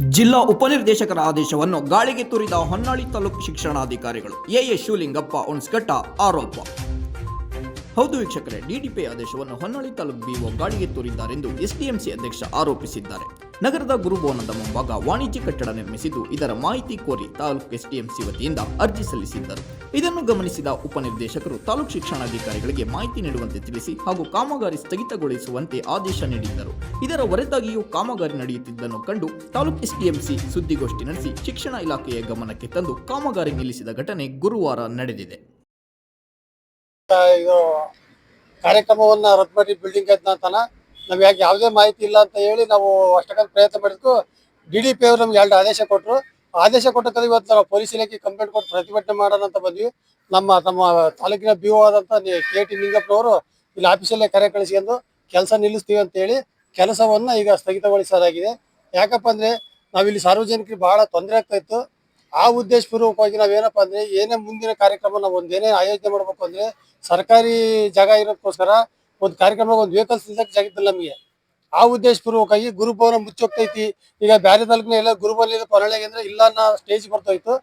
ಜಿಲ್ಲಾ ಉಪನಿರ್ದೇಶಕರ ಆದೇಶವನ್ನು ಗಾಳಿಗೆ ತೂರಿದ ಹೊನ್ನಾಳಿ ತಾಲೂಕು ಶಿಕ್ಷಣಾಧಿಕಾರಿಗಳು. ಎಎ ಶಿವಲಿಂಗಪ್ಪ ಉಣ್ಸ್ಕಟ್ಟ ಆರೋಪ. ಹೌದು ವೀಕ್ಷಕರೇ ಡಿಡಿಪಿ ಆದೇಶವನ್ನು ಹೊನ್ನಾಳಿ ತಾಲೂಕು ಬಿಒ ಗಾಳಿಗೆ ತೂರಿದ್ದಾರೆಂದು ಎಸ್ಡಿಎಂಸಿ ಅಧ್ಯಕ್ಷ ಆರೋಪಿಸಿದ್ದಾರೆ. ನಗರದ ಗುರುಭವನದ ಮುಂಭಾಗ ವಾಣಿಜ್ಯ ಕಟ್ಟಡ ನಿರ್ಮಿಸಿದ್ದು, ಇದರ ಮಾಹಿತಿ ಕೋರಿ ತಾಲೂಕು ಎಸ್ಡಿಎಂಸಿ ವತಿಯಿಂದ ಅರ್ಜಿ ಸಲ್ಲಿಸಿದ್ದರು. ಇದನ್ನು ಗಮನಿಸಿದ ಉಪನಿರ್ದೇಶಕರು ತಾಲೂಕು ಶಿಕ್ಷಣಾಧಿಕಾರಿಗಳಿಗೆ ಮಾಹಿತಿ ನೀಡುವಂತೆ ತಿಳಿಸಿ ಹಾಗೂ ಕಾಮಗಾರಿ ಸ್ಥಗಿತಗೊಳಿಸುವಂತೆ ಆದೇಶ ನೀಡಿದ್ದರು. ಇದರ ಹೊರತಾಗಿಯೂ ಕಾಮಗಾರಿ ನಡೆಯುತ್ತಿದ್ದನ್ನು ಕಂಡು ತಾಲೂಕು ಎಸ್ಡಿಎಂಸಿ ಸುದ್ದಿಗೋಷ್ಠಿ ನಡೆಸಿ ಶಿಕ್ಷಣ ಇಲಾಖೆಯ ಗಮನಕ್ಕೆ ತಂದು ಕಾಮಗಾರಿ ನಿಲ್ಲಿಸಿದ ಘಟನೆ ಗುರುವಾರ ನಡೆದಿದೆ. ಕಾರ್ಯಕ್ರಮವನ್ನು ರದ್ದು ಬಿಲ್ಡಿಂಗ್ ಐತೆ ನಮ್ಗೆ ಯಾಕೆ ಯಾವುದೇ ಮಾಹಿತಿ ಇಲ್ಲ ಅಂತ ಹೇಳಿ ನಾವು ಅಷ್ಟಕ್ಕಂತ ಪ್ರಯತ್ನ ಮಾಡಿದ್ಕು. ಡಿ ಡಿ ಪಿ ಅವರು ನಮ್ಗೆ ಎರಡು ಆದೇಶ ಕೊಟ್ಟರು ಆದೇಶ ಕೊಟ್ಟ ಇವತ್ತು ನಾವು ಪೊಲೀಸ್ ಇಲಾಖೆ ಕಂಪ್ಲೇಂಟ್ ಕೊಟ್ಟು ಪ್ರತಿಭಟನೆ ಮಾಡೋಣ ಅಂತ ಬಂದ್ವಿ. ನಮ್ಮ, ತಮ್ಮ ತಾಲೂಕಿನ ಬಿ ಓ ಆದಂತ ಕೆ ಟಿ ನಿಂಗಪ್ಪನವರು ಇಲ್ಲಿ ಆಫೀಸಲ್ಲೇ ಕರೆ ಕಳಿಸ್ಕೊಂಡು ಕೆಲಸ ನಿಲ್ಲಿಸ್ತೀವಿ ಅಂತ ಹೇಳಿ ಕೆಲಸವನ್ನ ಈಗ ಸ್ಥಗಿತಗೊಳಿಸಲಾಗಿದೆ. ಯಾಕಪ್ಪ ಅಂದರೆ ನಾವಿಲ್ಲಿ ಸಾರ್ವಜನಿಕರಿಗೆ ಬಹಳ ತೊಂದರೆ ಆಗ್ತಾ ಇತ್ತು. ಆ ಉದ್ದೇಶಪೂರ್ವಕವಾಗಿ ನಾವೇನಪ್ಪ ಅಂದರೆ ಏನೇ ಮುಂದಿನ ಕಾರ್ಯಕ್ರಮ ನಾವು ಒಂದೇನೇ ಆಯೋಜನೆ ಮಾಡ್ಬೇಕು ಅಂದ್ರೆ ಸರ್ಕಾರಿ ಜಾಗ ಇರೋದಕ್ಕೋಸ್ಕರ ಒಂದು ಕಾರ್ಯಕ್ರಮ ಒಂದು ವೆಹಿಕಲ್ಸ್ ನಿಲ್ಸಕ್ ಜಾಗಿದ್ದಿಲ್ಲ ನಮಗೆ. ಆ ಉದ್ದೇಶಪೂರ್ವಕವಾಗಿ ಗುರುಭವನ ಮುಚ್ಚೋಗ್ತೈತಿ. ಈಗ ಬ್ಯಾರೆ ತಾಲೂಕಿನ ಎಲ್ಲ ಗುರುಭವನ ಪರಳೆಗೆ ಅಂದ್ರೆ ಇಲ್ಲ ಅನ್ನೋ ಸ್ಟೇಜ್ ಬರ್ತಾಯಿತ್ತು.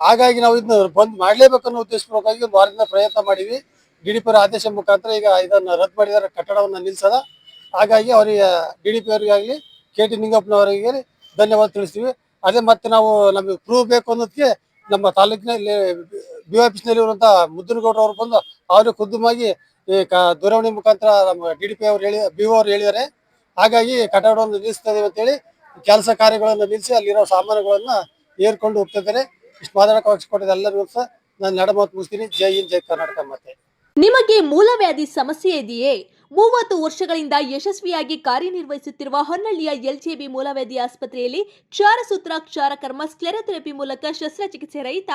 ಹಾಗಾಗಿ ನಾವು ಇದನ್ನ ಬಂದ್ ಮಾಡ್ಲೇಬೇಕು ಅನ್ನೋ ಉದ್ದೇಶಪೂರ್ವಕವಾಗಿ ಒಂದು ವಾರದಿಂದ ಪ್ರಯತ್ನ ಮಾಡಿವಿ ಡಿ ಡಿ ಆದೇಶ ಮುಖಾಂತರ ಈಗ ಇದನ್ನ ರದ್ದು ಮಾಡಿದಾರೆ ಕಟ್ಟಡವನ್ನ ನಿಲ್ಸದ. ಹಾಗಾಗಿ ಅವರಿಗೆ ಡಿ ಡಿ ಪಿ ಅವರಿಗಾಗಲಿ ಕೆ ಟಿ ನಿಂಗಪ್ಪನವರಿಗೆ ಧನ್ಯವಾದ ತಿಳಿಸ್ತೀವಿ. ಅದೇ ಮತ್ತೆ ನಾವು ನಮಗೆ ಪ್ರೂವ್ ಬೇಕು ಅನ್ನೋದಕ್ಕೆ ನಮ್ಮ ತಾಲೂಕಿನಲ್ಲಿ ಬಿ ಆಫೀಸ್ನಲ್ಲಿ ಇರುವಂತಹ ಮುದ್ದನಗೌಡ ಅವರು ಬಂದು ಅವರು ಖುದ್ದುಮಾಗಿ ಈ ಕ ದೂರವಾಣಿ ಮುಖಾಂತರ ನಮ್ಮ ಡಿ ಡಿ ಪಿ ಅವ್ರು ಹೇಳಿ, ಬಿ ಅವರು ಹೇಳಿದ್ದಾರೆ. ಹಾಗಾಗಿ ಕಟ್ಟಡವನ್ನು ಅಂತ ಅಂತೇಳಿ ಕೆಲಸ ಕಾರ್ಯಗಳನ್ನು ನಿಲ್ಲಿಸಿ ಅಲ್ಲಿರೋ ಸಾಮಾನುಗಳನ್ನ ಏರ್ಕೊಂಡು ಹೋಗ್ತಿದ್ದಾರೆ ಇಷ್ಟು ಮಾತಾಡಕ್ಕೆ ಅವಕಾಶ ಎಲ್ಲರಿಗೂ ಸಹ ನಾನು ನಡಮಾತು ಮುಗಿಸ್ತೀನಿ. ಜೈ ಹಿಂದ್, ಜೈ ಕರ್ನಾಟಕ ಮತ್ತೆ ನಿಮಗೆ ಮೂಲವ್ಯಾಧಿ ಸಮಸ್ಯೆ ಇದೆಯೇ? ಮೂವತ್ತು ವರ್ಷಗಳಿಂದ ಯಶಸ್ವಿಯಾಗಿ ಕಾರ್ಯನಿರ್ವಹಿಸುತ್ತಿರುವ ಹೊನ್ನಳ್ಳಿಯ ಎಲ್ಜೆಬಿ ಮೂಲವ್ಯಾಧಿ ಆಸ್ಪತ್ರೆಯಲ್ಲಿ ಕ್ಷಾರಸೂತ್ರ ಕ್ಷಾರಕರ್ಮ ಸ್ಕ್ಲೆರೋಥೆರಪಿ ಮೂಲಕ ಶಸ್ತ್ರಚಿಕಿತ್ಸೆ ರಹಿತ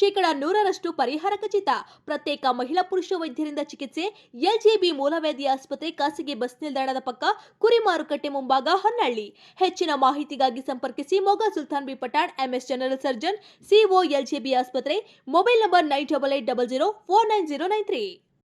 ಶೇಕಡ ನೂರರಷ್ಟು ಪರಿಹಾರ ಖಚಿತ. ಪ್ರತ್ಯೇಕ ಮಹಿಳಾ ಪುರುಷ ವೈದ್ಯರಿಂದ ಚಿಕಿತ್ಸೆ, ಎಲ್ಜೆಬಿ ಮೂಲವ್ಯಾಧಿ ಆಸ್ಪತ್ರೆ ಖಾಸಗಿ ಬಸ್ ನಿಲ್ದಾಣದ ಪಕ್ಕ ಕುರಿ ಮಾರುಕಟ್ಟೆ ಮುಂಭಾಗ ಹೊನ್ನಳ್ಳಿ. ಹೆಚ್ಚಿನ ಮಾಹಿತಿಗಾಗಿ ಸಂಪರ್ಕಿಸಿ Moga Sultan B Pathan, MS general surgeon, CO LJB ಆಸ್ಪತ್ರೆ, mobile number nine double eight double zero four nine zero nine three.